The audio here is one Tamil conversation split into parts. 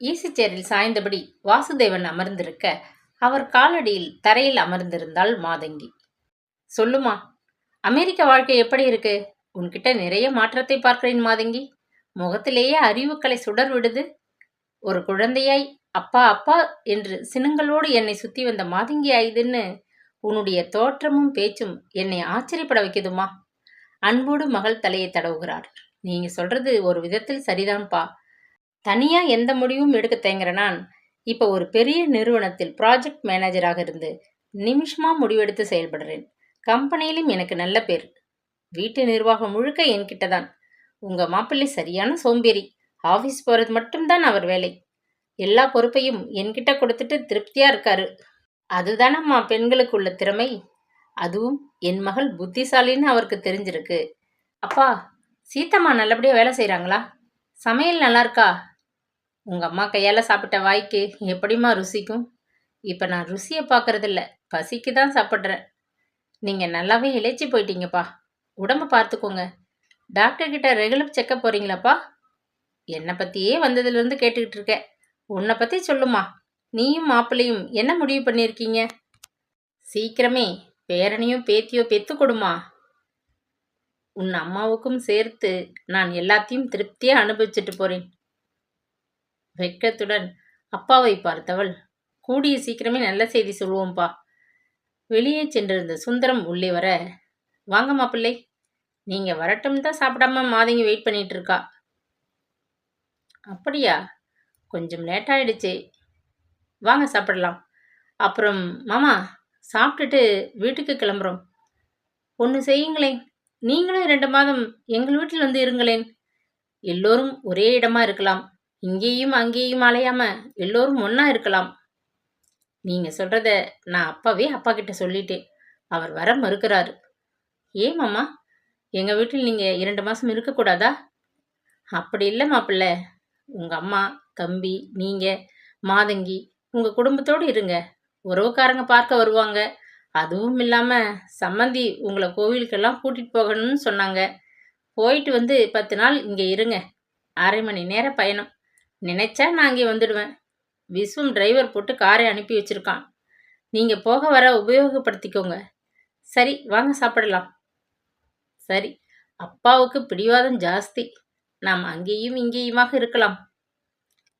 ஈசி சேரில் சாய்ந்தபடி வாசுதேவன் அமர்ந்திருக்க அவர் காலடியில் தரையில் அமர்ந்திருந்தாள் மாதங்கி. சொல்லுமா அமெரிக்க வாழ்க்கை எப்படி இருக்கு? உன்கிட்ட நிறைய மாற்றத்தை பார்க்கிறேன் மாதங்கி. முகத்திலேயே அறிவுக்களை சுடர் விடுது. ஒரு குழந்தையாய் அப்பா அப்பா என்று சினுங்களோடு என்னை சுத்தி வந்த மாதங்கி ஆயுதுன்னு உன்னுடைய தோற்றமும் பேச்சும் என்னை ஆச்சரியப்பட வைக்குதுமா? அன்போடு மகள் தலையை தடவுகிறார். நீங்க சொல்றது ஒரு விதத்தில் சரிதான்ப்பா தனியாக எந்த முடிவும் எடுக்க தேங்குற நான் இப்போ ஒரு பெரிய நிறுவனத்தில் ப்ராஜெக்ட் மேனேஜராக இருந்து நிமிஷமா முடிவெடுத்து செயல்படுறேன். கம்பெனியிலும் எனக்கு நல்ல பேர். வீட்டு நிர்வாகம் முழுக்க என்கிட்ட தான் உங்கள் மாப்பிள்ளை சரியான சோம்பேறி. ஆஃபீஸ் போகிறது மட்டும்தான் அவர் வேலை. எல்லா பொறுப்பையும் என்கிட்ட கொடுத்துட்டு திருப்தியாக இருக்காரு. அதுதானம்மா பெண்களுக்கு உள்ள திறமை. அதுவும் என் மகள் புத்திசாலின்னு அவருக்கு தெரிஞ்சிருக்கு. அப்பா சீத்தம்மா நல்லபடியாக வேலை செய்கிறாங்களா சமையல் நல்லா இருக்கா? உங்கள் அம்மா கையால் சாப்பிட்ட வாய்க்கு எப்படிம்மா ருசிக்கும்? இப்போ நான் ருசியை பார்க்கறதில்ல பசிக்கு தான் சாப்பிட்றேன். நீங்கள் நல்லாவே இழைச்சி போயிட்டீங்கப்பா. உடம்பை பார்த்துக்கோங்க டாக்டர்கிட்ட ரெகுலர் செக்கப் போகிறீங்களாப்பா என்னை பற்றியே வந்ததுலேருந்து கேட்டுக்கிட்டு இருக்கேன். உன்னை பற்றி சொல்லுமா. நீயும் மாப்பிள்ளையும் என்ன முடிவு பண்ணியிருக்கீங்க? சீக்கிரமே பேரனையும் பேத்தியோ பெத்து கொடுமா. உன் அம்மாவுக்கும் சேர்த்து நான் எல்லாத்தையும் திருப்தியாக அனுபவிச்சுட்டு போகிறேன் வெட்கத்துடன் அப்பாவை பார்த்தவள் கூடிய சீக்கிரமே நல்ல செய்தி சொல்லுவோம்பா வெளியே சென்றிருந்த சுந்தரம் உள்ளே வர வாங்க மாப்பிள்ளை நீங்க வரட்டும் தான் சாப்பிடாம மாதங்கி வெயிட் பண்ணிட்டு இருக்கா அப்படியா? கொஞ்சம் லேட் ஆயிடுச்சு. வாங்க சாப்பிடலாம். அப்புறம் மாமா சாப்பிட்டுட்டு வீட்டுக்கு கிளம்புறோம். ஒன்று செய்யுங்களேன். நீங்களும் ரெண்டு மாதம் எங்கள் வீட்டில் வந்து இருங்களேன். எல்லோரும் ஒரே இடமா இருக்கலாம். இங்கேயும் அங்கேயும் அலையாம எல்லோரும் ஒன்னா இருக்கலாம். நீங்க சொல்றத நான் அப்பவே அப்பா கிட்ட சொல்லிட்டேன். அவர் வர மறுக்கிறாரு. ஏன் மாமா? எங்க வீட்டில் நீங்க இரண்டு மாசம் இருக்கக்கூடாதா? அப்படி இல்லை மாப்பிள்ள. உங்க அம்மா தம்பி நீங்க மாதங்கி உங்க குடும்பத்தோடு இருங்க. உறவுக்காரங்க பார்க்க வருவாங்க. அதுவும் இல்லாம சம்மந்தி உங்களை கோவிலுக்கெல்லாம் கூட்டிட்டு போகணும்னு சொன்னாங்க. போயிட்டு வந்து பத்து நாள் இங்க இருங்க. அரை மணி நேர பயணம். நினைச்சா நான் அங்கே வந்துடுவேன். விஸ்வம் டிரைவர் போட்டு காரை அனுப்பி வச்சிருக்கான். நீங்கள் போக வர உபயோகப்படுத்திக்கோங்க. சரி வாங்க சாப்பிடலாம். சரி அப்பாவுக்கு பிடிவாதம் ஜாஸ்தி. நாம் அங்கேயும் இங்கேயுமாக இருக்கலாம்.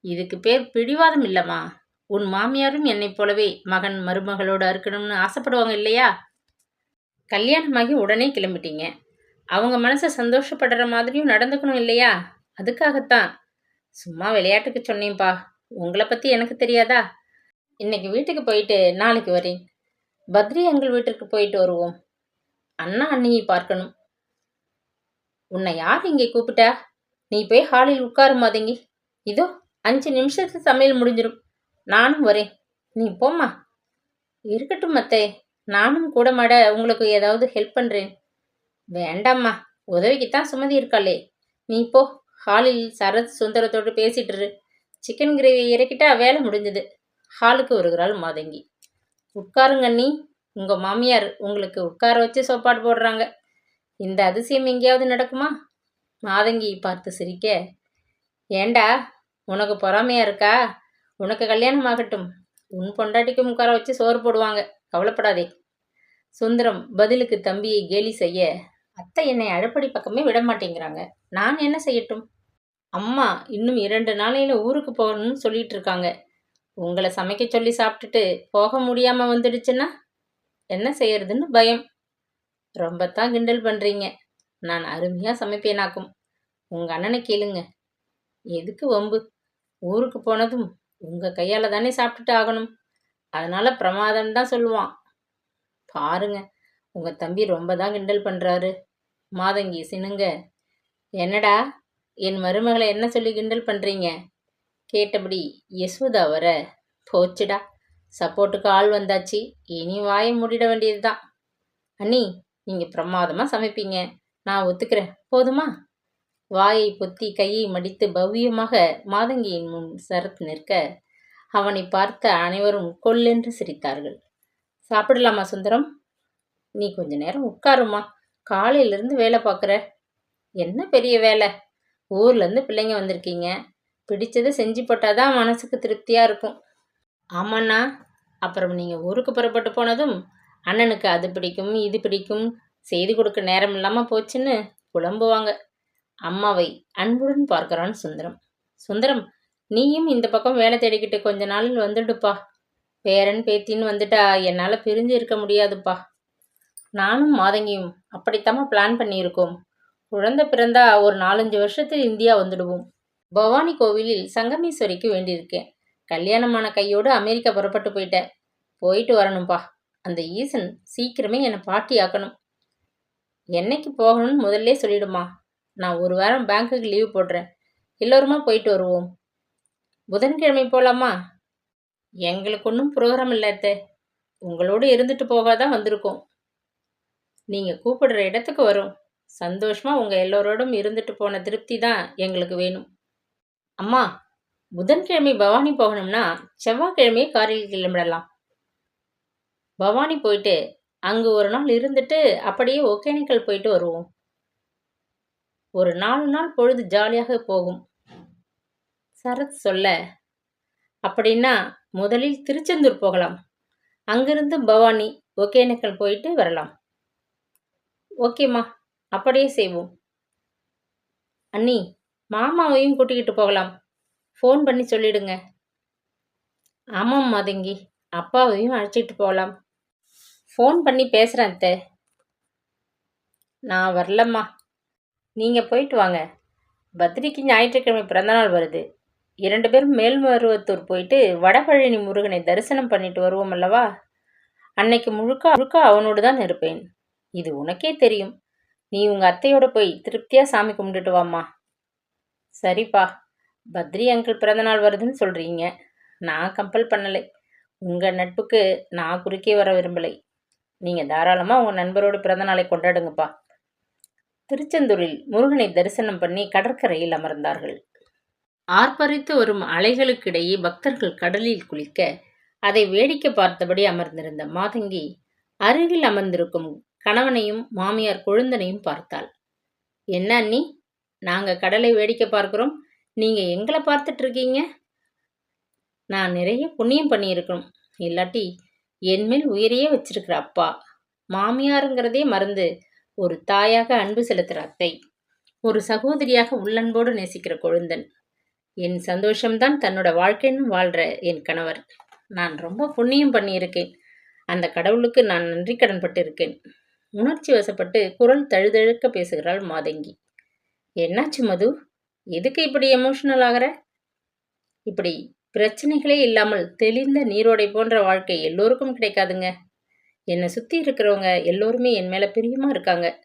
இதுக்கு பேர் பிடிவாதம் இல்லைம்மா. உன் மாமியாரும் என்னைப் போலவே மகன் மருமகளோடு இருக்கணும்னு ஆசைப்படுவாங்க இல்லையா? கல்யாணமாகி உடனே கிளம்பிட்டீங்க. அவங்க மனசை சந்தோஷப்படுற மாதிரியும் நடந்துக்கணும் இல்லையா? அதுக்காகத்தான். சும்மா விளையாட்டுக்கு சொன்னேன்ப்பா உங்களை பத்தி எனக்கு தெரியாதா? இன்னைக்கு வீட்டுக்கு போயிட்டு நாளைக்கு வரேன். பத்ரி எங்கள் வீட்டிற்கு போயிட்டு வருவோம். அண்ணா அண்ணியை பார்க்கணும். உன்னை யார் இங்கே கூப்பிட்டா? நீ போய் ஹாலில் உட்காருமாதீங்க இதோ அஞ்சு நிமிஷத்து சமையல் முடிஞ்சிடும் நானும் வரேன். நீ போம்மா. இருக்கட்டும் மத்தே நானும் கூட மாட உங்களுக்கு ஏதாவது ஹெல்ப் பண்றேன். வேண்டாம்மா. உதவிக்குத்தான் சுமதி இருக்காளே. நீ போ. ஹாலில் சரத் சுந்தரத்தோடு பேசிட்டுரு. சிக்கன் கிரேவி இறக்கிட்டா வேலை முடிஞ்சது. ஹாலுக்கு வருகிறாள் மாதங்கி. உட்காருங்க உங்கள் மாமியார் உங்களுக்கு உட்கார வச்சு சாப்பாடு போடுறாங்க. இந்த அதிசயம் எங்கேயாவது நடக்குமா? மாதங்கி பார்த்து சிரிக்க. ஏண்டா? உனக்கு பொறாமையா இருக்கா? உனக்கு கல்யாணம் ஆகட்டும். உன் பொண்டாட்டிக்கும் உட்கார வச்சு சோறு போடுவாங்க. கவலைப்படாதே. சுந்தரம் பதிலுக்கு தம்பியை கேலி செய்ய அத்தை என்னை அழப்படி பக்கமே விட மாட்டேங்கிறாங்க. நான் என்ன செய்யட்டும்? அம்மா இன்னும் இரண்டு நாளையில் ஊருக்கு போகணும்னு சொல்லிட்டு இருக்காங்க உங்களை சமைக்க சொல்லி சாப்பிட்டுட்டு போக முடியாமல் வந்துடுச்சுன்னா என்ன செய்யறதுன்னு பயம். ரொம்ப தான் கிண்டல் பண்ணுறீங்க நான் அருமையாக சமைப்பேனாக்கும். உங்கள் அண்ணனை கேளுங்க. எதுக்கு வம்பு? ஊருக்கு போனதும் உங்கள் கையால் தானே சாப்பிட்டுட்டு ஆகணும். அதனால் பிரமாதம் தான் சொல்லுவான். பாருங்க உங்கள் தம்பி ரொம்ப தான் கிண்டல் பண்ணுறாரு மாதங்கி சினுங்க. என்னடா என் மருமகளை என்ன சொல்லி கிண்டல் பண்ணுறீங்க கேட்டபடி யசோதா வர போச்சுடா. சப்போர்ட்டுக்கு ஆள் வந்தாச்சு. இனி வாயை மூடிட வேண்டியதுதான். அண்ணி நீங்கள் பிரமாதமாக சமைப்பீங்க. நான் ஒத்துக்கிறேன். போதுமா? வாயை பொத்தி கையை மடித்து பவ்யமாக மாதங்கியின் முன் சரத் நிற்க அவனை பார்த்த அனைவரும் கொல்லென்று சிரித்தார்கள். சாப்பிடலாமா சுந்தரம்? நீ கொஞ்ச நேரம் உட்காருமா. காலையிலிருந்து வேலை பார்க்குற. என்ன பெரிய வேலை? ஊர்லேருந்து பிள்ளைங்க வந்திருக்கீங்க. பிடிச்சதை செஞ்சு போட்டால் தான் மனசுக்கு திருப்தியாக இருக்கும். ஆமாண்ணா. அப்புறம் நீங்கள் ஊருக்கு புறப்பட்டு போனதும் அண்ணனுக்கு அது பிடிக்கும் இது பிடிக்கும் செய்து கொடுக்க நேரம் இல்லாமல் போச்சுன்னு புலம்புவாங்க. அம்மாவை அன்புடன் பார்க்குறான் சுந்தரம். சுந்தரம் நீயும் இந்த பக்கம் வேலை தேடிக்கிட்டு கொஞ்ச நாளில் வந்துடுப்பா. பேரன் பேத்தின்னு வந்துட்டா என்னால் பிரிஞ்சு இருக்க முடியாதுப்பா. நானும் மாதங்கியும் அப்படித்தாம்மா பிளான் பண்ணியிருக்கோம். குழந்தை பிறந்தா ஒரு நாலஞ்சு வருஷத்தில் இந்தியா வந்துடுவோம். பவானி கோவிலில் சங்கமேஸ்வரிக்கு வேண்டியிருக்கேன். கல்யாணமான கையோடு அமெரிக்கா புறப்பட்டு போயிட்டேன். போயிட்டு வரணும்பா. அந்த ஈசன் சீக்கிரமே என்னை பாட்டி ஆக்கணும் என்னைக்கு போகணும்னு முதல்ல சொல்லிடுமா. நான் ஒரு வாரம் பேங்க்குக்கு லீவ் போடுறேன். எல்லோருமா போயிட்டு வருவோம். புதன்கிழமை போகலாமா எங்களுக்கு ஒன்றும் ப்ரோக்ராம் இல்லை உங்களோடு இருந்துட்டு போகாதான் வந்திருக்கோம். நீங்கள் கூப்பிடுற இடத்துக்கு வரும். சந்தோஷமாக உங்கள் எல்லோரோடும் இருந்துட்டு போன திருப்தி தான் எங்களுக்கு வேணும். அம்மா புதன்கிழமை பவானி போகணும்னா செவ்வாய்க்கிழமையே காரில் கிளம்பிடலாம். பவானி போயிட்டு அங்கு ஒரு நாள் இருந்துட்டு அப்படியே ஒகேனக்கல் போயிட்டு வருவோம். ஒரு நாலு நாள் பொழுது ஜாலியாக போகும். சரத் சொல்ல அப்படின்னா முதலில் திருச்செந்தூர் போகலாம். அங்கிருந்து பவானி ஒகேனக்கல் போயிட்டு வரலாம். ஓகேம்மா. அப்படியே செய்வோம். அண்ணி மாமாவையும் கூட்டிக்கிட்டு போகலாம். ஃபோன் பண்ணி சொல்லிடுங்க. ஆமாம் மாதங்கி அப்பாவையும் அழைச்சிட்டு போகலாம். ஃபோன் பண்ணி பேசுகிறேன் அத்தை. நான் வரலம்மா. நீங்கள் போயிட்டு வாங்க. பத்ரிக்கு ஞாயிற்றுக்கிழமை பிறந்தநாள் வருது. இரண்டு பேரும் மேல்மருவத்தூர் போயிட்டு வடபழனி முருகனை தரிசனம் பண்ணிட்டு வருவோம் அல்லவா? அன்னைக்கு முழுக்க முழுக்க அவனோடு தான் இருப்பேன். இது உனக்கே தெரியும். நீ உங்கள் அத்தையோட போய் திருப்தியாக சாமி கும்பிட்டுட்டு வாம்மா. சரிப்பா. பத்ரி அங்கிள் பிறந்தநாள் வருதுன்னு சொல்கிறீங்க நான் கம்பல் பண்ணலை. உங்கள் நட்புக்கு நான் குறுக்கே வர விரும்பலை. நீங்கள் தாராளமாக உங்கள் நண்பரோட பிறந்தநாளை கொண்டாடுங்கப்பா. திருச்செந்தூரில் முருகனை தரிசனம் பண்ணி கடற்கரையில் அமர்ந்தார்கள். ஆர்ப்பரித்து வரும் அலைகளுக்கிடையே பக்தர்கள் கடலில் குளிக்க அதை வேடிக்கை பார்த்தபடி அமர்ந்திருந்த மாதங்கி அருகில் அமர்ந்திருக்கும் கணவனையும் மாமியார் கொழுந்தனையும் பார்த்தாள். என்ன அண்ணி நாங்கள் கடலை வேடிக்கை பார்க்குறோம். நீங்கள் எங்களை பார்த்துட்டு இருக்கீங்க? நான் நிறைய புண்ணியம் பண்ணியிருக்கணும் இல்லாட்டி என்மேல் உயிரையே வச்சிருக்கிற அப்பா மாமியாருங்கிறதே மறந்து ஒரு தாயாக அன்பு செலுத்துகிற அத்தை ஒரு சகோதரியாக உள்ளன்போடு நேசிக்கிற கொழுந்தன். என் சந்தோஷம்தான் தன்னோட வாழ்க்கைன்னு வாழ்கிற என் கணவர். நான் ரொம்ப புண்ணியம் பண்ணியிருக்கேன். அந்த கடவுளுக்கு நான் நன்றி கடன்பட்டிருக்கேன் உணர்ச்சி வசப்பட்டு குரல் தழுதழுக்க பேசுகிறாள் மாதங்கி. என்னாச்சு மது? எதுக்கு இப்படி எமோஷனல் ஆகிற? இப்படி பிரச்சனைகளே இல்லாமல் தெளிந்த நீரோடை போன்ற வாழ்க்கை எல்லோருக்கும் கிடைக்காதுங்க. என்னை சுற்றி இருக்கிறவங்க எல்லோருமே என் மேலே பிரியமாக இருக்காங்க.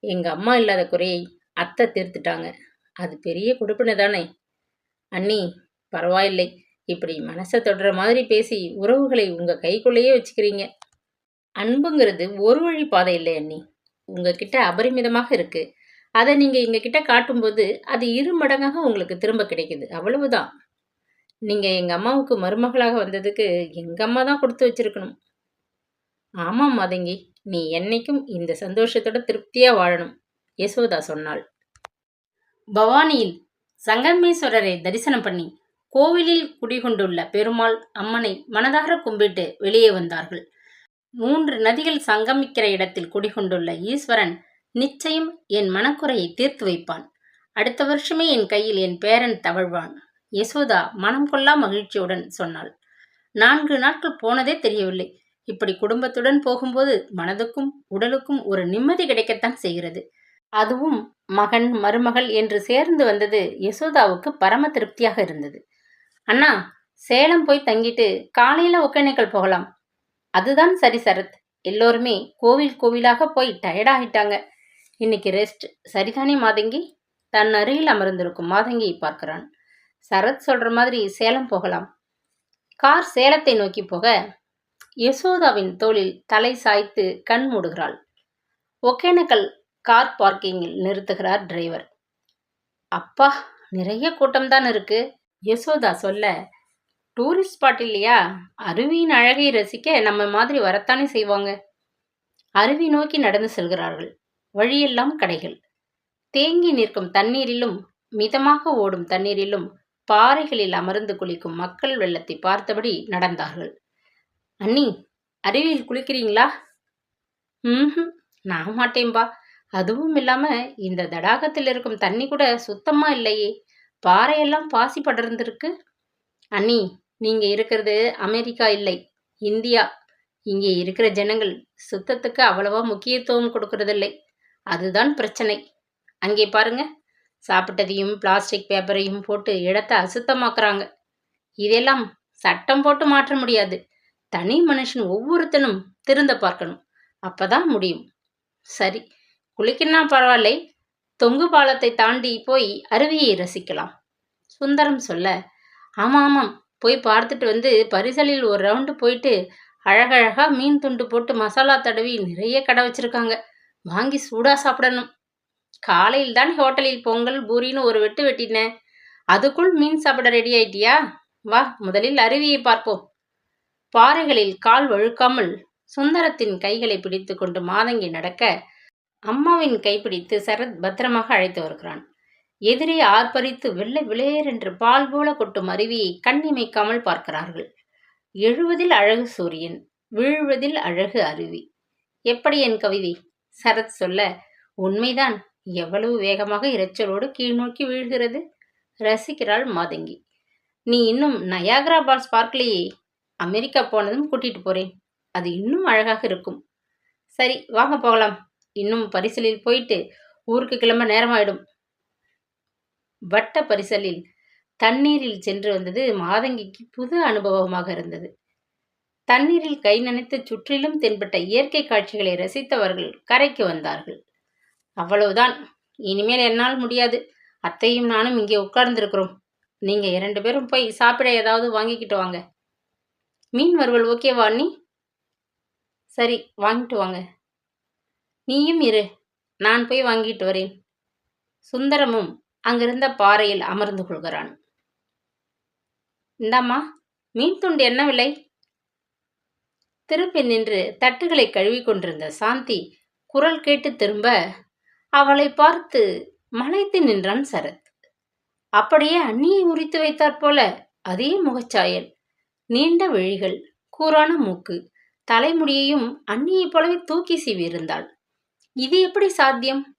எங்கள் அம்மா இல்லாத குறையை அத்தை தீர்த்துட்டாங்க. அது பெரிய கொடுப்பினை தானே. அண்ணி பரவாயில்லை. இப்படி மனசை தொடுற மாதிரி பேசி உறவுகளை உங்கள் கைக்குள்ளேயே வச்சுக்கிறீங்க. அன்புங்கிறது ஒரு வழி பாதை இல்லை அண்ணி. உங்ககிட்ட அபரிமிதமாக இருக்கு. அதை நீங்க எங்ககிட்ட காட்டும்போது அது இரு மடங்காக உங்களுக்கு திரும்ப கிடைக்குது. அவ்வளவுதான். நீங்க எங்க அம்மாவுக்கு மருமகளாக வந்ததுக்கு எங்க அம்மா தான் கொடுத்து வச்சிருக்கணும். ஆமாம் மாதங்கி. நீ என்னைக்கும் இந்த சந்தோஷத்தோட திருப்தியா வாழணும் யசோதா சொன்னாள். பவானியில் சங்கமேஸ்வரரை தரிசனம் பண்ணி கோவிலில் குடிகொண்டுள்ள பெருமாள் அம்மனை மனதார கும்பிட்டு வெளியே வந்தார்கள். மூன்று நதிகள் சங்கமிக்கிற இடத்தில் குடிகொண்டுள்ள ஈஸ்வரன் நிச்சயம் என் மனக்குறையை தீர்த்து வைப்பான். அடுத்த வருஷமே என் கையில் என் பேரன் தவழ்வான். யசோதா மனம் கொள்ளா மகிழ்ச்சியுடன் சொன்னாள். நான்கு நாட்கள் போனதே தெரியவில்லை. இப்படி குடும்பத்துடன் போகும்போது மனதுக்கும் உடலுக்கும் ஒரு நிம்மதி கிடைக்கத்தான் செய்கிறது. அதுவும் மகன் மருமகள் என்று சேர்ந்து வந்தது யசோதாவுக்கு பரம திருப்தியாக இருந்தது. அண்ணா சேலம் போய் தங்கிட்டு காலையில ஒகேனக்கல் போகலாம். அதுதான் சரி சரத். எல்லோருமே கோவில் கோவிலாக போய் டயர்டாகிட்டாங்க இன்னைக்கு ரெஸ்ட் சரிதானே மாதங்கி? தன் அருகில் அமர்ந்திருக்கும் மாதங்கியை பார்க்கிறான். சரத் சொல்ற மாதிரி சேலம் போகலாம். கார் சேலத்தை நோக்கி போக யசோதாவின் தோளில் தலை சாய்த்து கண் மூடுகிறாள். ஒகேனக்கல் கார் பார்க்கிங்கில் நிறுத்துகிறார் டிரைவர் அப்பா நிறைய கூட்டம்தான் இருக்கு. யசோதா சொல்ல டூரிஸ்ட் ஸ்பாட் இல்லையா? அருவியின் அழகை ரசிக்க நம்ம மாதிரி வரத்தானே செய்வாங்க. அருவி நோக்கி நடந்து செல்கிறார்கள். வழியெல்லாம் கடைகள். தேங்கி நிற்கும் தண்ணீரிலும் மிதமாக ஓடும் தண்ணீரிலும் பாறைகளில் அமர்ந்து குளிக்கும் மக்கள் வெள்ளத்தை பார்த்தபடி நடந்தார்கள். அண்ணி அருவியில் குளிக்கிறீங்களா? ம் நான் மாட்டேன்பா. அதுவும் இல்லாம இந்த தடாகத்தில் இருக்கும் தண்ணி கூட சுத்தமா இல்லையே. பாறையெல்லாம் பாசி படர்ந்திருக்கு. அண்ணி நீங்க இருக்கிறது அமெரிக்கா இல்லை இந்தியா. இங்கே இருக்கிற ஜனங்கள் சுத்தத்துக்கு அவ்வளவா முக்கியத்துவம் கொடுக்கறதில்லை. அதுதான் பிரச்சனை. அங்கே பாருங்க சாப்பிட்டதையும் பிளாஸ்டிக் பேப்பரையும் போட்டு இடத்தை அசுத்தமாக்குறாங்க. இதெல்லாம் சட்டம் போட்டு மாற்ற முடியாது. தனி மனுஷன் ஒவ்வொருத்தனும் திருந்த பார்க்கணும். அப்பதான் முடியும். சரி குளிக்கணும்னா பரவாயில்லை தொங்கு பாலத்தை தாண்டி போய் அருவியை ரசிக்கலாம். சுந்தரம் சொல்ல ஆமாம் ஆமாம் போய் பார்த்துட்டு வந்து பரிசலில் ஒரு ரவுண்டு போயிட்டு அழகழகாக மீன் துண்டு போட்டு மசாலா தடவி நிறைய கடை வச்சுருக்காங்க. வாங்கி சூடாக சாப்பிடணும். காலையில் தான் ஹோட்டலில் பொங்கல் பூரின்னு ஒரு வெட்டு வெட்டினேன் அதுக்குள் மீன் சாப்பிட ரெடி ஆயிட்டியா? வா முதலில் அருவியை பார்ப்போம். பாறைகளில் கால் வழுக்காமல் சுந்தரத்தின் கைகளை பிடித்து கொண்டு மாதங்கி நடக்க அம்மாவின் கைப்பிடித்து சரத் பத்திரமாக அழைத்து வருகிறான். எதிரே ஆர்ப்பரித்து வெள்ளை விளையரென்று பால் போல கொட்டும் அருவியை கண்ணிமைக்காமல் பார்க்கிறார்கள். எழுவதில் அழகு சூரியன் வீழ்வதில் அழகு அருவி. எப்படி என் கவிதை? சரத் சொல்ல உண்மைதான் எவ்வளவு வேகமாக இரைச்சலோடு கீழ்நோக்கி வீழ்கிறது. ரசிக்கிறாள் மாதங்கி. நீ இன்னும் நயாகரா பால்ஸ் பார்க்கலையே? அமெரிக்கா போனதும் கூட்டிட்டு போறேன். அது இன்னும் அழகாக இருக்கும். சரி வாங்க போகலாம். இன்னும் பரிசலில் போயிட்டு ஊருக்கு கிளம்ப நேரமாயிடும். வட்ட பரிசலில் தண்ணீரில் சென்று வந்தது மாதங்கிக்கு புது அனுபவமாக இருந்தது. தண்ணீரில் கை நனைத்து சுற்றிலும் தென்பட்ட இயற்கை காட்சிகளை ரசித்தவர்கள் கரைக்கு வந்தார்கள். அவ்வளவுதான். இனிமேல் என்னால் முடியாது. அத்தையும் நானும் இங்கே உட்கார்ந்துருக்கிறோம். நீங்க இரண்டு பேரும் போய் சாப்பிட ஏதாவது வாங்கிக்கிட்டு வாங்க. மீன் வறுவல் ஓகேவா அண்ணி? சரி வாங்கிட்டு வாங்க. நீயும் இரு. நான் போய் வாங்கிட்டு வரேன். சுந்தரமும் அங்கிருந்த பாறையில் அமர்ந்து கொள்கிறான். இந்தாம்மா மீன் துண்டு என்ன விலை? திருப்பி நின்று தட்டுகளை கழுவி கொண்டிருந்த சாந்தி குரல் கேட்டு திரும்ப அவளை பார்த்து மலைத்து நின்றான் சரத். அப்படியே அண்ணியை உரித்து வைத்தாற் போல அதே முகச்சாயல் நீண்ட விழிகள் கூரான மூக்கு தலைமுடியையும் அண்ணியைப் போலவே தூக்கி சீவியிருந்தாள் இது எப்படி சாத்தியம்?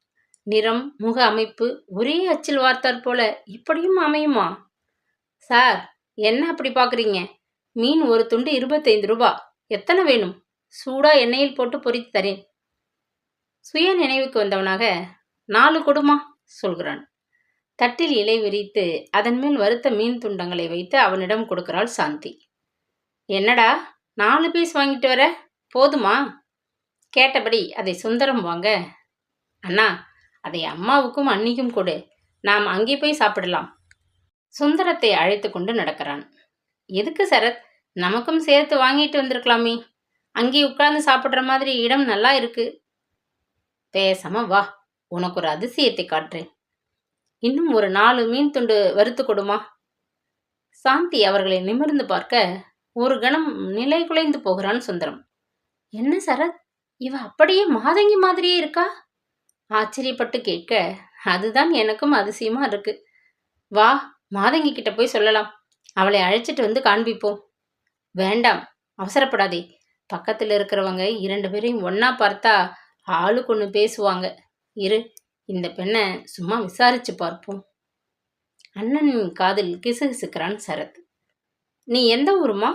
நிறம் முக அமைப்பு ஒரே அச்சில் வார்த்தாற் போல இப்படியும் அமையுமா? சார் என்ன அப்படி பார்க்குறீங்க? மீன் ஒரு துண்டு இருபத்தைந்து ரூபா. எத்தனை வேணும்? சூடா எண்ணெயில் போட்டு பொரித்து தரேன். சுய நினைவுக்கு வந்தவனாக நாலு கொடுமா சொல்கிறான். தட்டில் இலை விரித்து அதன் மேல் வறுத்த மீன் துண்டங்களை வைத்து அவனிடம் கொடுக்கிறாள் சாந்தி. என்னடா நாலு பீஸ் வாங்கிட்டு வர? போதுமா? கேட்டபடி அதை சுந்தரம் வாங்க. அண்ணா அதை அம்மாவுக்கும் அன்னிக்கும் கொடு. நாம் அங்கே போய் சாப்பிடலாம். சுந்தரத்தை அழைத்து கொண்டு நடக்கிறான். எதுக்கு சரத்? நமக்கும் சேர்த்து வாங்கிட்டு வந்திருக்கலாமே. அங்கே உட்கார்ந்து சாப்பிட்ற மாதிரி இடம் நல்லா இருக்கு. பேசாம வா. உனக்கு ஒரு அதிசயத்தை காட்டுறேன். இன்னும் ஒரு நாலு மீன் துண்டு வறுத்து கொடுமா? சாந்தி அவர்களை நிமிர்ந்து பார்க்க ஒரு கணம் நிலை குலைந்து போகிறான் சுந்தரம். என்ன சரத்? இவ அப்படியே மாதங்கி மாதிரியே இருக்கா? ஆச்சரியப்பட்டு கேட்க அதுதான் எனக்கும் அதிசயமா இருக்கு. வா மாதங்கி கிட்ட போய் சொல்லலாம். அவளை அழைச்சிட்டு வந்து காண்பிப்போம். வேண்டாம் அவசரப்படாதே. பக்கத்தில் இருக்கிறவங்க இரண்டு பேரையும் ஒன்னா பார்த்தா ஆளுக்கு ஒன்று பேசுவாங்க. இரு இந்த பெண்ணை சும்மா விசாரிச்சு பார்ப்போம். அண்ணன் காதில் கிசுகிசுக்கிறான் சரத். நீ எந்த ஊருமா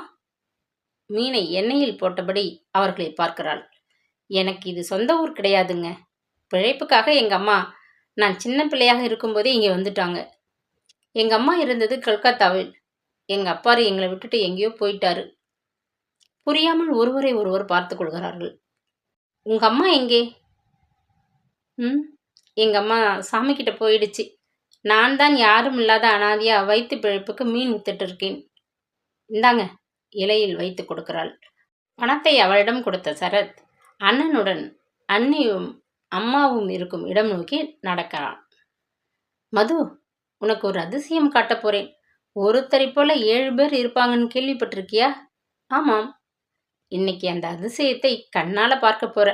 மீனை எண்ணெயில் போட்டபடி அவர்களை பார்க்கிறாள். எனக்கு இது சொந்த ஊர் கிடையாதுங்க. பிழைப்புக்காக எங்கள் அம்மா நான் சின்ன பிள்ளையாக இருக்கும்போதே இங்கே வந்துட்டாங்க. எங்கள் அம்மா இருந்தது கல்கத்தாவில். எங்கள் அப்பாரு எங்களை விட்டுட்டு எங்கேயோ போயிட்டாரு. புரியாமல் ஒருவரை ஒருவர் பார்த்து கொள்கிறார்கள். உங்கள் அம்மா எங்கே? ம் எங்கள் அம்மா சாமிக்கிட்ட போயிடுச்சு. நான் தான் யாரும் இல்லாத அனாதியா வைத்து பிழைப்புக்கு மீன் வித்துட்டு இருக்கேன். இந்தாங்க இலையில் வைத்து கொடுக்கிறாள். பணத்தை அவளிடம் கொடுத்த சரத் அண்ணனுடன் அண்ணியும் அம்மாவும் இருக்கும் இடம் நோக்கி நடக்கிறான். மது உனக்கு ஒரு அதிசயம் காட்டப் போறேன். ஒருத்தரை போல ஏழு பேர் இருப்பாங்கன்னு கேள்விப்பட்டிருக்கியா? ஆமாம். இன்னைக்கு அந்த அதிசயத்தை கண்ணால பார்க்க போற.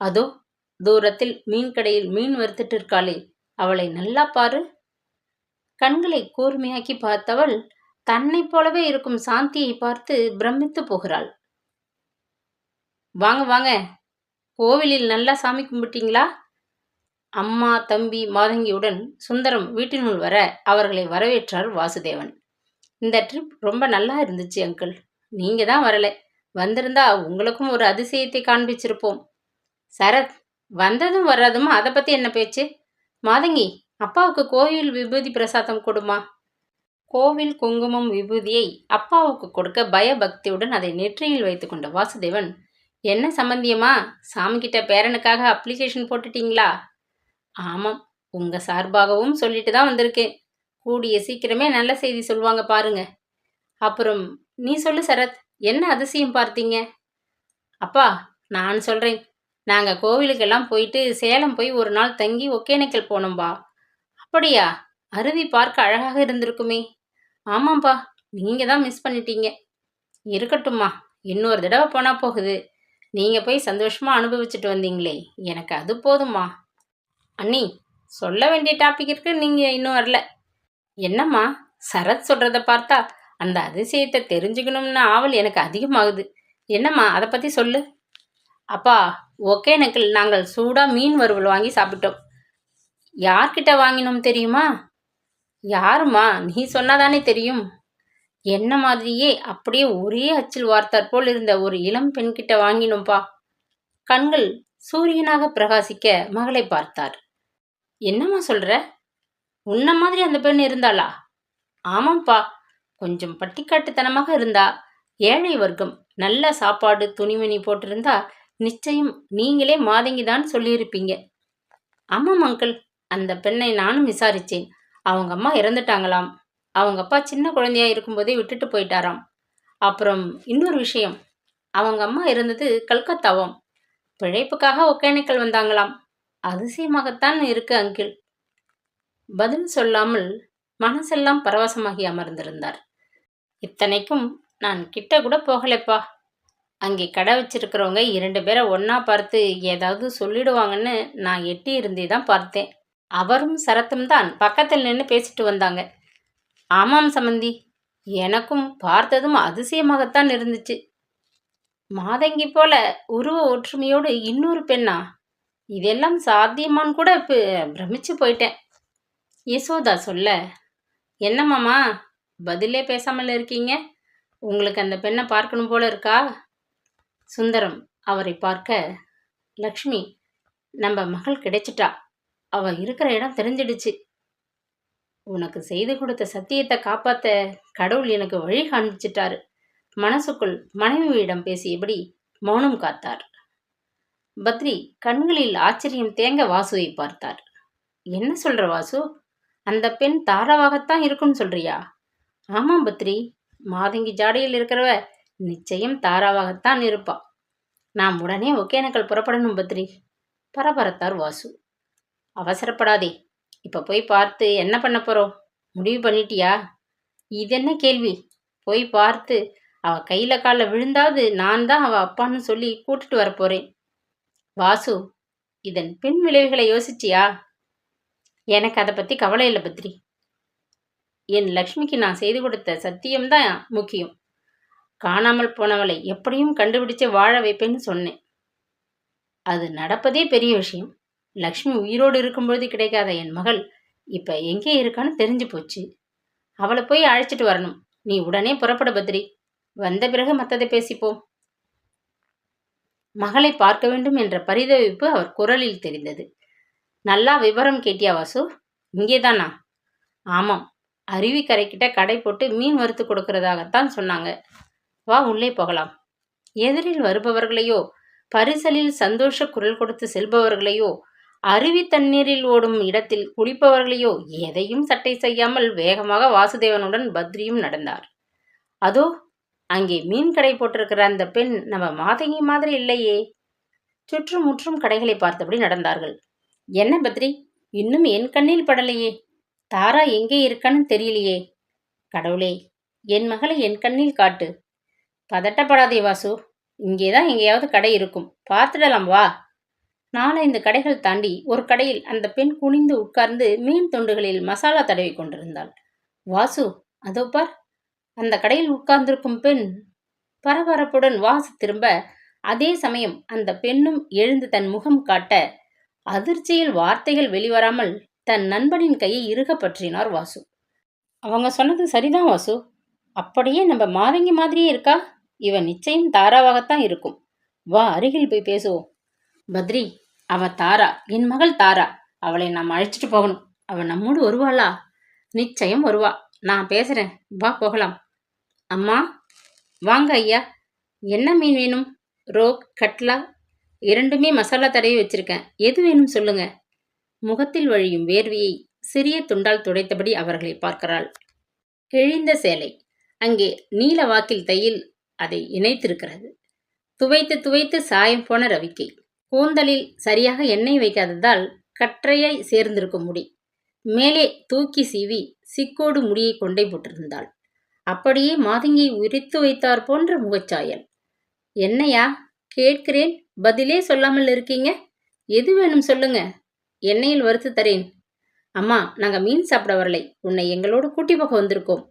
அதோ தூரத்தில் மீன் கடையில் மீன் வறுத்துட்டு இருக்காளே. அவளை நல்லா பாரு. கண்களை கூர்மையாக்கி பார்த்தவள் தன்னைப் போலவே இருக்கும் சாந்தியை பார்த்து பிரமித்து போகிறாள். வாங்க வாங்க. கோவிலில் நல்லா சாமி கும்பிட்டீங்களா? அம்மா தம்பி மாதங்கியுடன் சுந்தரம் வீட்டினுள் வர அவர்களை வரவேற்றார் வாசுதேவன். இந்த ட்ரிப் ரொம்ப நல்லா இருந்துச்சு அங்கிள் நீங்க தான் வரல. வந்திருந்தா உங்களுக்கும் ஒரு அதிசயத்தை காண்பிச்சிருப்போம். சரத் வந்ததும் வர்றதும் அதை பத்தி என்ன பேச்சு? மாதங்கி அப்பாவுக்கு கோவில் விபூதி பிரசாதம் கொடுமா? கோவில் குங்குமம் விபூதியை அப்பாவுக்கு கொடுக்க பயபக்தியுடன் அதை நெற்றியில் வைத்துக்கொண்ட வாசுதேவன் என்ன சம்பந்தியம்மா? சாமிக்கிட்ட பேரனுக்காக அப்ளிகேஷன் போட்டுட்டீங்களா? ஆமாம் உங்கள் சார்பாகவும் சொல்லிட்டு தான் வந்திருக்கேன். கூடிய சீக்கிரமே நல்ல செய்தி சொல்லுவாங்க பாருங்க. அப்புறம் நீ சொல்லு சரத் என்ன அதிசயம் பார்த்தீங்க? அப்பா நான் சொல்கிறேன் நாங்கள் கோவிலுக்கெல்லாம் போயிட்டு சேலம் போய் ஒரு நாள் தங்கி ஒகேனக்கல் போனோம்பா. அப்படியா? அருவி பார்க்க அழகாக இருந்திருக்குமே. ஆமாம்ப்பா நீங்கள் தான் மிஸ் பண்ணிட்டீங்க. இருக்கட்டும்மா இன்னொரு தடவை போனால் போகுது. நீங்கள் போய் சந்தோஷமாக அனுபவிச்சுட்டு வந்தீங்களே. எனக்கு அது போதும்மா. அண்ணி சொல்ல வேண்டிய டாபிக் இருக்கு நீங்கள் இன்னும் வரல. என்னம்மா? சரத் சொல்கிறத பார்த்தா அந்த அதிசயத்தை தெரிஞ்சுக்கணும்னு ஆவல் எனக்கு அதிகமாகுது. என்னம்மா? அதை பற்றி சொல்லு. அப்பா ஒகேனக்கல் நாங்கள் சூடாக மீன் வறுவல் வாங்கி சாப்பிட்டோம். யார்கிட்ட வாங்கினோம் தெரியுமா? யாரும்மா? நீ சொன்னாதானே தெரியும். என்ன மாதிரியே அப்படியே ஒரே அச்சில் வார்த்தாற் போல் இருந்த ஒரு இளம் பெண்கிட்ட வாங்கினோம்பா. கண்கள் சூரியனாக பிரகாசிக்க மகளை பார்த்தார். என்னம்மா சொல்ற? உன்ன மாதிரி அந்த பெண் இருந்தாளா? ஆமாம்ப்பா கொஞ்சம் பட்டிக்காட்டுத்தனமாக இருந்தா. ஏழை வர்க்கம் நல்ல சாப்பாடு துணிமணி போட்டிருந்தா நிச்சயம் நீங்களே மாதங்கிதான் சொல்லியிருப்பீங்க. ஆமாம் அங்கிள் அந்த பெண்ணை நானும் விசாரிச்சேன். அவங்க அம்மா இறந்துட்டாங்களாம். அவங்க அப்பா சின்ன குழந்தையா இருக்கும்போதே விட்டுட்டு போயிட்டாராம். அப்புறம் இன்னொரு விஷயம். அவங்க அம்மா இருந்தது கல்கத்தாவாம். பிழைப்புக்காக ஒகேனக்கல் வந்தாங்களாம். அதிசயமாகத்தான் இருக்கு அங்கிள். பதில் சொல்லாமல் மனசெல்லாம் பரவசமாகி அமர்ந்திருந்தார். இத்தனைக்கும் நான் கிட்ட கூட போகலைப்பா. அங்கே கடை வச்சிருக்கிறவங்க இரண்டு பேரை ஒன்றா பார்த்து ஏதாவது சொல்லிடுவாங்கன்னு நான் எட்டி இருந்தே தான் பார்த்தேன். அவரும் சரத்தும் தான் பக்கத்தில் நின்று பேசிட்டு வந்தாங்க. ஆமாம் சம்மந்தி எனக்கும் பார்த்ததும் அதிசயமாகத்தான் இருந்துச்சு. மாதங்கி போல உருவ ஒற்றுமையோடு இன்னொரு பெண்ணா? இதெல்லாம் சாத்தியமான்னு கூட இப்போ பிரமிச்சு போயிட்டேன். யசோதா சொல்ல என்னம்மாமா பதிலே பேசாமல் இருக்கீங்க? உங்களுக்கு அந்த பெண்ணை பார்க்கணும் போல இருக்கா? சுந்தரம் அவரை பார்க்க லக்ஷ்மி நம்ம மகள் கிடைச்சிட்டா. அவள் இருக்கிற இடம் தெரிஞ்சிடுச்சு. உனக்கு செய்து கொடுத்த சத்தியத்தை காப்பாத்த கடவுள் எனக்கு வழி காண்பிச்சிட்டாரு. மனசுக்குள் மனைவியிடம் பேசியபடி மௌனம் காத்தார். பத்ரி கண்களில் ஆச்சரியம் தேங்க வாசுவை பார்த்தார். என்ன சொல்ற வாசு? அந்த பெண் தாராவாகத்தான் இருக்கும்னு சொல்றியா? ஆமாம் பத்ரி. மாதங்கி ஜாடையில் இருக்கிறவ நிச்சயம் தாராவாகத்தான் இருப்பா. நாம் உடனே ஒகேனக்கல் புறப்படணும் பத்ரி. பரபரத்தார் வாசு. அவசரப்படாதே. இப்போ போய் பார்த்து என்ன பண்ண போகிறோம் முடிவு பண்ணிட்டியா? இது என்ன கேள்வி? போய் பார்த்து அவ கையில் காலில் விழுந்தாவது நான் தான் அவள் அப்பான்னு சொல்லி கூட்டிட்டு வர வாசு இதன் பின் விளைவுகளை யோசிச்சியா? எனக்கு அதை பற்றி கவலை இல்லை பத்ரி என் லக்ஷ்மிக்கு நான் செய்து கொடுத்த சத்தியம்தான் முக்கியம். காணாமல் போனவளை எப்படியும் கண்டுபிடிச்சு வாழ வைப்பேன்னு சொன்னேன். அது நடப்பதே பெரிய விஷயம். லக்ஷ்மி உயிரோடு இருக்கும்பொழுது கிடைக்காத என் மகள் இப்போ எங்கே இருக்கான்னு தெரிஞ்சு போச்சு. அவளை போய் அழைச்சிட்டு வரணும். நீ உடனே புறப்பட பத்ரி. வந்த பிறகு மற்றதை பேசிப்போம். மகளை பார்க்க வேண்டும் என்ற பரிதவிப்பு அவர் குரலில் தெரிந்தது. நல்லா விவரம் கேட்டியா வாசு? இங்கேதானா? ஆமாம். அருவிக்கரைக்கிட்ட கடை போட்டு மீன் வறுத்து கொடுக்கறதாகத்தான் சொன்னாங்க. வா உள்ளே போகலாம். எதிரில் வருபவர்களையோ பரிசலில் சந்தோஷ குரல் கொடுத்து செல்பவர்களையோ அருவி தண்ணீரில் ஓடும் இடத்தில் குளிப்பவர்களையோ எதையும் சட்டை செய்யாமல் வேகமாக வாசுதேவனுடன் பத்ரியும் நடந்தார். அதோ அங்கே மீன் கடை போட்டிருக்கிற அந்த பெண் நம்ம மாதங்கி மாதிரி இல்லையே. சுற்றும் முற்றும் கடைகளை பார்த்தபடி நடந்தார்கள். என்ன பத்ரி? இன்னும் என் கண்ணில் படலையே. தாரா எங்கே இருக்கான்னு தெரியலையே. கடவுளே என் மகளை என் கண்ணில் காட்டு. பதட்டப்படாதே வாசு. இங்கேதான் எங்கேயாவது கடை இருக்கும். பார்த்துடலாம் வா. நாலைந்து கடைகள் தாண்டி ஒரு கடையில் அந்த பெண் குனிந்து உட்கார்ந்து மீன் தொண்டுகளில் மசாலா தடவி கொண்டிருந்தாள். வாசு அதோ பார். அந்த கடையில் உட்கார்ந்திருக்கும் பெண் பரபரப்புடன் வாசு திரும்ப அதே சமயம் அந்த பெண்ணும் எழுந்து தன் முகம் காட்ட அதிர்ச்சியில் வார்த்தைகள் வெளிவராமல் தன் நண்பனின் கையை இறுக பற்றினார் வாசு. அவங்க சொன்னது சரிதான் வாசு. அப்படியே நம்ம மாதங்கி மாதிரியே இருக்கா? இவன் நிச்சயம் தாராவாகத்தான் இருக்கும். வா அருகில் போய் பேசுவோம். பத்ரி அவ தாரா என் மகள் தாரா. அவளை நாம் அழைச்சிட்டு போகணும். அவள் நம்மோடு வருவாளா? நிச்சயம் வருவா. நான் பேசுறேன். வா போகலாம். அம்மா வாங்க ஐயா. என்ன மீன் வேணும்? ரோக் கட்லா? இரண்டுமே மசாலா தடவி வச்சிருக்கேன். எது வேணும் சொல்லுங்க. முகத்தில் வழியும் வேர்வையை சிறிய துண்டால் துடைத்தபடி அவர்களை பார்க்கிறாள். கிழிந்த சேலை. அங்கே நீல வாக்கில் தையில் அதை இணைத்திருக்கிறது. துவைத்து துவைத்து சாயம் போன ரவிக்கை. கூந்தலில் சரியாக எண்ணெய் வைக்காததால் கற்றையாய் சேர்ந்திருக்கும் முடி. மேலே தூக்கி சீவி சிக்கோடு முடியை கொண்டை போட்டிருந்தாள். அப்படியே மாதங்கியை உரித்து வைத்தார் போன்ற முகச்சாயல். என்னையா கேட்கிறேன் பதிலே சொல்லாமல் இருக்கீங்க? எது வேணும் சொல்லுங்க? எண்ணெயில் வறுத்து தரேன். அம்மா நாங்கள் மீன் சாப்பிட வரலை. உன்னை எங்களோடு கூட்டி போக வந்திருக்கோம்.